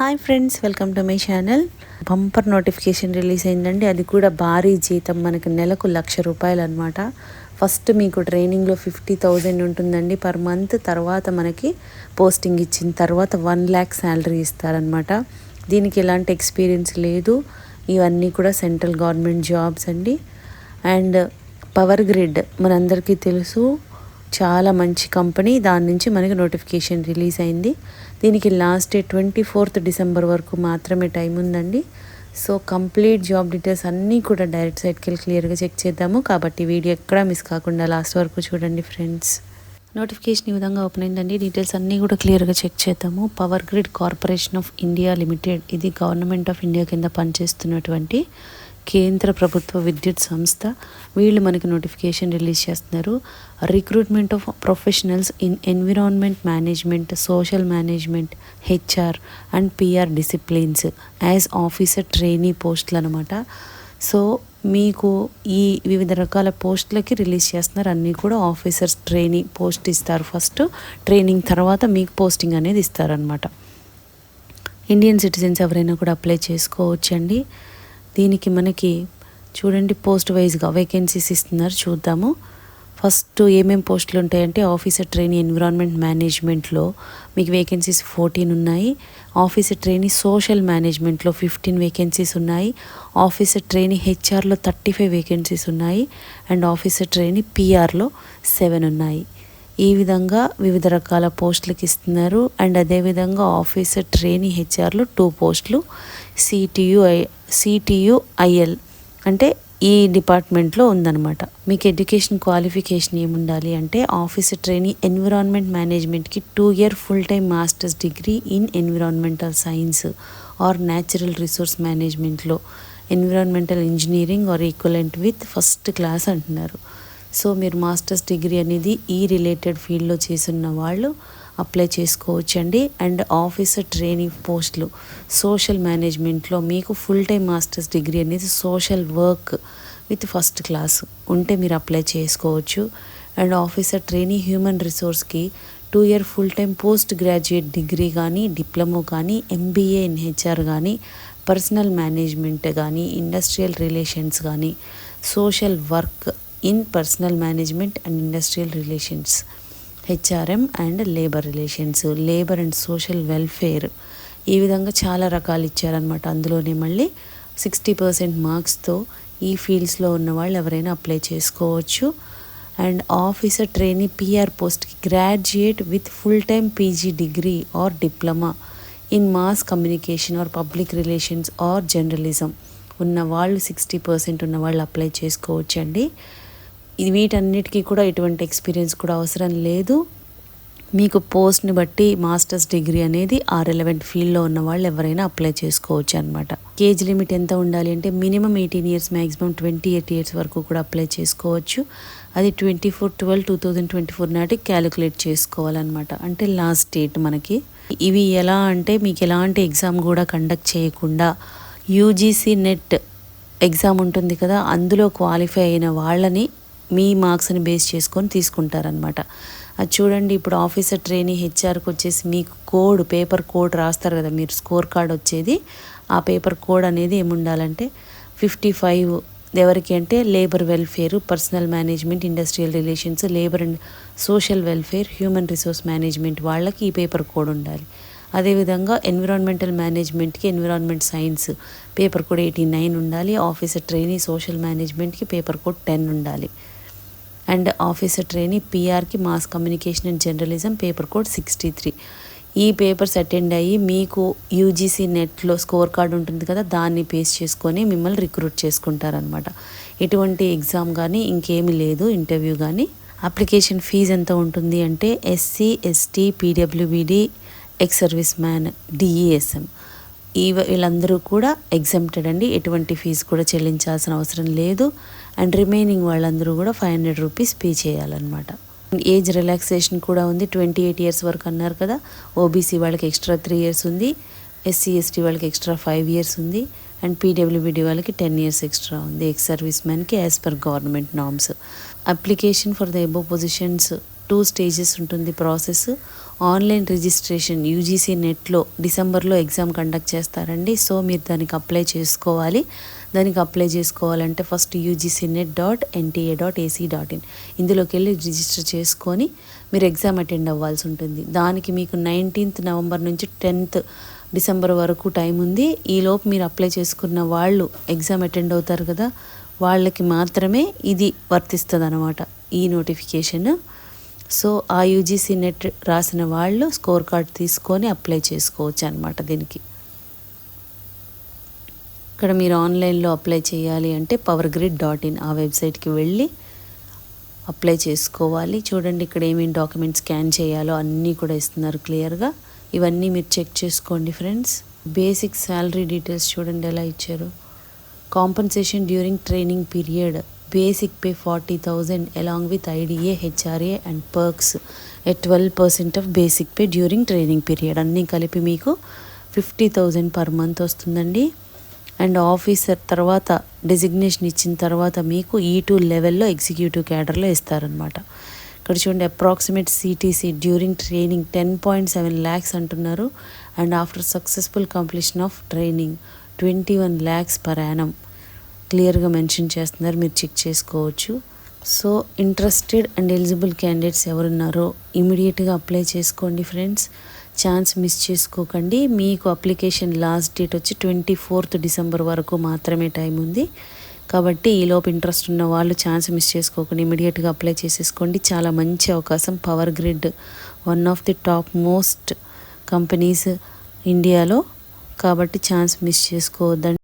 Hi friends welcome to my channel bumper notification release అయిందండి. అది కూడా భారీ జీతం. మనకు నెలకు లక్ష రూపాయలు అనమాట ఫస్ట్ మీకు ట్రైనింగ్లో ఫిఫ్టీ థౌజండ్ ఉంటుందండి. పర్ మంత్ తర్వాత మనకి పోస్టింగ్ ఇచ్చిన తర్వాత వన్ ల్యాక్ శాలరీ ఇస్తారనమాట దీనికి ఎలాంటి ఎక్స్పీరియన్స్ లేదు. ఇవన్నీ కూడా సెంట్రల్ గవర్నమెంట్ జాబ్స్ అండి. అండ్ పవర్ గ్రిడ్ మనందరికీ తెలుసు. చాలా మంచి కంపెనీ. దాని నుంచి మనకి నోటిఫికేషన్ రిలీజ్ అయింది. దీనికి last day twenty fourth December వరకు మాత్రమే టైం ఉందండి. సో కంప్లీట్ జాబ్ డీటెయిల్స్ అన్నీ కూడా డైరెక్ట్ సైట్కి వెళ్ళి క్లియర్గా చెక్ చేద్దాము. కాబట్టి వీడియో ఎక్కడా మిస్ కాకుండా లాస్ట్ వరకు చూడండి ఫ్రెండ్స్. నోటిఫికేషన్ ఈ విధంగా ఓపెన్ అయిందండి. డీటెయిల్స్ అన్నీ కూడా క్లియర్గా చెక్ చేద్దాము. Power grid corporation of India limited. ఇది గవర్నమెంట్ ఆఫ్ ఇండియా కింద పనిచేస్తున్నటువంటి కేంద్ర ప్రభుత్వ విద్యుత్ సంస్థ వీళ్ళు మనకి నోటిఫికేషన్ రిలీజ్ చేస్తున్నారు. Recruitment of professionals in environment management social management HR and PR disciplines as officer trainee పోస్టులు అనమాట సో మీకు ఈ వివిధ రకాల పోస్టులకి రిలీజ్ చేస్తున్నారు. అన్నీ కూడా ఆఫీసర్స్ ట్రైనింగ్ పోస్ట్ ఇస్తారు ఫస్ట్. ట్రైనింగ్ తర్వాత మీకు పోస్టింగ్ అనేది ఇస్తారనమాట ఇండియన్ సిటిజన్స్ ఎవరైనా కూడా అప్లై చేసుకోవచ్చండి. దీనికి మనకి చూడండి పోస్ట్ వైజ్గా వేకెన్సీస్ ఇస్తున్నారు చూద్దాము. ఫస్ట్ ఏమేమి పోస్టులు ఉంటాయంటే ఆఫీసర్ ట్రైనీ ఎన్విరాన్మెంట్ మేనేజ్మెంట్లో మీకు వేకెన్సీస్ ఫోర్టీన్ ఉన్నాయి. ఆఫీసర్ ట్రైనీ సోషల్ మేనేజ్మెంట్లో ఫిఫ్టీన్ వేకెన్సీస్ ఉన్నాయి. ఆఫీసర్ ట్రైనీ హెచ్ఆర్లో థర్టీ ఫైవ్ వేకెన్సీస్ ఉన్నాయి. అండ్ ఆఫీసర్ ట్రైనీ పిఆర్లో సెవెన్ ఉన్నాయి. ఈ విధంగా వివిధ రకాల పోస్టులకు ఇస్తున్నారు. అండ్ అదేవిధంగా ఆఫీసర్ ట్రైనీ హెచ్ఆర్లు టూ పోస్టులు సిటియు సిటియు ఐఎల్ అంటే ఈ డిపార్ట్మెంట్లో ఉందన్నమాట. మీకు ఎడ్యుకేషన్ క్వాలిఫికేషన్ ఏముండాలి అంటే ఆఫీసర్ ట్రైనింగ్ ఎన్విరాన్మెంట్ మేనేజ్మెంట్కి two year full time masters degree in environmental science or natural resource మేనేజ్మెంట్లో. Environmental engineering or equivalent with first class అంటున్నారు. సో మీరు మాస్టర్స్ డిగ్రీ అనేది ఈ రిలేటెడ్ ఫీల్డ్లో చేసిన వాళ్ళు అప్లై చేసుకోవచ్చండి. అండ్ ఆఫీసర్ ట్రైనింగ్ పోస్టులు సోషల్ మేనేజ్మెంట్లో మీకు ఫుల్ టైం మాస్టర్స్ డిగ్రీ అనేది social work with first class ఉంటే మీరు అప్లై చేసుకోవచ్చు. And officer training human రిసోర్స్కి two year full time post graduate degree కానీ డిప్లొమో కానీ ఎంబీఏ ఇన్ హెచ్ఆర్ కానీ పర్సనల్ మేనేజ్మెంట్ కానీ ఇండస్ట్రియల్ రిలేషన్స్ కానీ social work in personal management and industrial relations HRM and labour relations labour and social welfare ఈ విధంగా చాలా రకాలు ఇచ్చారనమాట అందులోనే మళ్ళీ సిక్స్టీ పర్సెంట్ మార్క్స్తో ఈ ఫీల్డ్స్లో ఉన్న వాళ్ళు ఎవరైనా అప్లై చేసుకోవచ్చు. అండ్ ఆఫీసర్ ట్రైనీ పిఆర్ పోస్ట్కి graduate with full time PG degree or diploma in mass communication or public relations or journalism ఉన్న వాళ్ళు సిక్స్టీ పర్సెంట్ ఉన్న వాళ్ళు అప్లై చేసుకోవచ్చండి. వీటన్నిటికీ కూడా ఎటువంటి ఎక్స్పీరియన్స్ కూడా అవసరం లేదు. మీకు పోస్ట్ని బట్టి మాస్టర్స్ డిగ్రీ అనేది ఆ రెలవెంట్ ఫీల్డ్లో ఉన్న వాళ్ళు ఎవరైనా అప్లై చేసుకోవచ్చు అనమాట కేజ్ లిమిట్ ఎంత ఉండాలి అంటే minimum eighteen years maximum twenty eight years వరకు కూడా అప్లై చేసుకోవచ్చు. అది twenty four twelve two thousand twenty four నాటికి క్యాలిక్యులేట్ చేసుకోవాలన్నమాట. అంటే లాస్ట్ డేట్ మనకి. ఇవి ఎలా అంటే మీకు ఎలాంటి ఎగ్జామ్ కూడా కండక్ట్ చేయకుండా యూజీసీ నెట్ ఎగ్జామ్ ఉంటుంది కదా అందులో క్వాలిఫై అయిన వాళ్ళని మీ మార్క్స్ని బేస్ చేసుకొని తీసుకుంటారనమాట అది చూడండి ఇప్పుడు ఆఫీసర్ ట్రైనింగ్ హెచ్ఆర్కి వచ్చేసి మీకు కోడ్ పేపర్ కోడ్ రాస్తారు కదా మీరు స్కోర్ కార్డ్ వచ్చేది ఆ పేపర్ కోడ్ అనేది ఏముండాలంటే ఫిఫ్టీ ఫైవ్ ఎవరికి అంటే labour welfare personal management industrial relations labour and social welfare human resource management వాళ్ళకి ఈ పేపర్ కోడ్ ఉండాలి. అదేవిధంగా ఎన్విరాన్మెంటల్ మేనేజ్మెంట్కి environment science paper code eighty nine ఉండాలి ఆఫీసర్ ట్రైనింగ్ సోషల్ మేనేజ్మెంట్కి పేపర్ కోడ్ టెన్ ఉండాలి. And officer training పిఆర్కి mass communication and journalism paper code sixty three. ఈ papers attend అయ్యి మీకు యూజీసీ నెట్లో స్కోర్ కార్డ్ ఉంటుంది కదా దాన్ని పేస్ చేసుకొని మిమ్మల్ని రిక్రూట్ చేసుకుంటారనమాట ఎటువంటి ఎగ్జామ్ కానీ ఇంకేమీ లేదు ఇంటర్వ్యూ కానీ అప్లికేషన్ ఫీజు ఎంత ఉంటుంది అంటే ఎస్సీ ఎస్టీ పీడబ్ల్యూబీడి ఎక్స్ సర్వీస్ మ్యాన్ డిఈఎస్ఎం. ఈ వీళ్ళందరూ కూడా ఎగ్జామ్టెడ్ అండి ఎటువంటి ఫీజు కూడా చెల్లించాల్సిన అవసరం లేదు. అండ్ రిమైనింగ్ వాళ్ళందరూ కూడా ఫైవ్ హండ్రెడ్ రూపీస్ పే చేయాలన్నమాట. ఏజ్ రిలాక్సేషన్ కూడా ఉంది. ట్వంటీ ఎయిట్ ఇయర్స్ వరకు అన్నారు కదా. ఓబీసీ వాళ్ళకి ఎక్స్ట్రా త్రీ ఇయర్స్ ఉంది. ఎస్సీ ఎస్టీ వాళ్ళకి ఎక్స్ట్రా ఫైవ్ ఇయర్స్ ఉంది. అండ్ పీడబ్ల్యూబీడీ వాళ్ళకి టెన్ ఇయర్స్ ఎక్స్ట్రా ఉంది. ఎక్స్ సర్వీస్ మ్యాన్కి as per government norms application for the above positions two stages ఉంటుంది ప్రాసెస్. ఆన్లైన్ రిజిస్ట్రేషన్ యూజీసీ నెట్లో డిసెంబర్లో ఎగ్జామ్ కండక్ట్ చేస్తారండి. సో మీరు దానికి అప్లై చేసుకోవాలి. దానికి అప్లై చేసుకోవాలంటే first UGC NET dot NTA dot AC dot in. ఇందులోకి వెళ్ళి రిజిస్టర్ చేసుకొని మీరు ఎగ్జామ్ అటెండ్ అవ్వాల్సి ఉంటుంది. దానికి మీకు నైన్టీన్త్ నవంబర్ నుంచి టెన్త్ డిసెంబర్ వరకు టైం ఉంది. ఈలోపు మీరు అప్లై చేసుకున్న వాళ్ళు ఎగ్జామ్ అటెండ్ అవుతారు కదా వాళ్ళకి మాత్రమే ఇది వర్తిస్తుంది అనమాట ఈ నోటిఫికేషన్ సో ఆ యూజీసీ నెట్ రాసిన వాళ్ళు స్కోర్ కార్డ్ తీసుకొని అప్లై చేసుకోవచ్చు అనమాట దీనికి. ఇక్కడ మీరు ఆన్లైన్లో అప్లై చేయాలి అంటే పవర్ గ్రిడ్ డాట్ ఇన్ ఆ వెబ్సైట్కి వెళ్ళి అప్లై చేసుకోవాలి. చూడండి ఇక్కడ ఏమేమి డాక్యుమెంట్స్ స్కాన్ చేయాలో అన్నీ కూడా ఇస్తున్నారు క్లియర్గా. ఇవన్నీ మీరు చెక్ చేసుకోండి ఫ్రెండ్స్. బేసిక్ శాలరీ డీటెయిల్స్ చూడండి ఎలా ఇచ్చారు. Compensation during training period. Basic pay forty thousand along with IDA HRA and perks. At twelve percent of basic pay during training period. అన్నీ కలిపి మీకు ఫిఫ్టీ థౌజండ్ పర్ మంత్ వస్తుందండి. And officer తర్వాత designation ఇచ్చిన తర్వాత మీకు ఈ టూ లెవెల్లో ఎగ్జిక్యూటివ్ క్యాడర్లో ఇస్తారనమాట ఇక్కడ చూడండి approximate CTC during training ten point seven lakhs అంటున్నారు. And after successful completion of training twenty one lakhs per annum. క్లియర్గా మెన్షన్ చేస్తున్నారు మీరు చెక్ చేసుకోవచ్చు. So interested and eligible candidates ఎవరున్నారో ఇమీడియట్గా అప్లై చేసుకోండి ఫ్రెండ్స్ ఛాన్స్ మిస్ చేసుకోకండి. మీకు అప్లికేషన్ లాస్ట్ డేట్ వచ్చి ట్వంటీ ఫోర్త్ డిసెంబర్ వరకు మాత్రమే టైం ఉంది. కాబట్టి ఈలోపు ఇంట్రెస్ట్ ఉన్న వాళ్ళు ఛాన్స్ మిస్ చేసుకోకండి ఇమీడియట్గా అప్లై చేసేసుకోండి. చాలా మంచి అవకాశం. Power grid one of the top most companies ఇండియాలో. కాబట్టి ఛాన్స్ మిస్ చేసుకోవద్దండి.